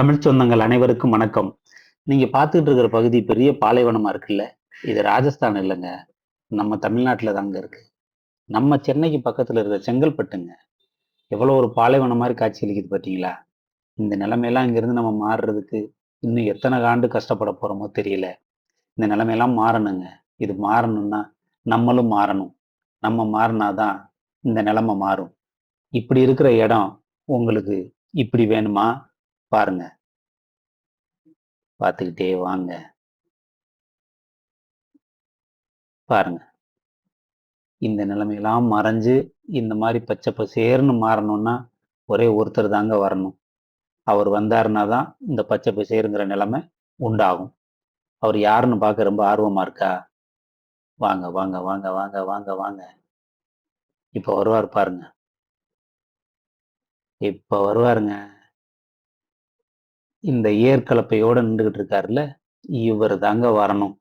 தமிழ் சொந்தங்கள் அனைவருக்கும் வணக்கம். நீங்க பார்த்துட்டு இருக்கிற பகுதி பெரிய பாலைவனமா இருக்குல்ல? இது ராஜஸ்தான் இல்லைங்க. நம்ம தமிழ்நாட்டில் தாங்க இருக்கு. நம்ம சென்னைக்கு பக்கத்துல இருக்கிற செங்கல்பட்டுங்க. எவ்வளோ ஒரு பாலைவனம் மாதிரி காட்சி அளிக்குது பார்த்தீங்களா? இந்த நிலைமையெல்லாம் இங்கிருந்து நம்ம மாறுறதுக்கு இன்னும் எத்தனை ஆண்டு கஷ்டப்பட போறோமோ தெரியல. இந்த நிலைமையெல்லாம் மாறணுங்க. இது மாறணும்னா நம்மளும் மாறணும். நம்ம மாறினாதான் இந்த நிலைமை மாறும். இப்படி இருக்கிற இடம் உங்களுக்கு இப்படி வேணுமா? பாருங்க. பார்த்துக்கிட்டே வாங்க. பாருங்க. இந்த நிலைமையெல்லாம் மறைஞ்சு இந்த மாதிரி பச்சை பசேர்னு மாறணும்னா ஒரே ஒருத்தர் தாங்க வரணும். அவர் வந்தாருன்னா தான் இந்த பச்சை பசேருங்கிற நிலைமை உண்டாகும். அவர் யாருன்னு பார்க்க ரொம்ப ஆர்வமா இருக்கா? வாங்க வாங்க வாங்க வாங்க வாங்க வாங்க. இப்போ வருவார் பாருங்க. இப்போ வருவாருங்க. இந்த ஏற்கலப்பையோட நின்றுகிட்டு இருக்காருல்ல இவர் தாங்க வரணும்.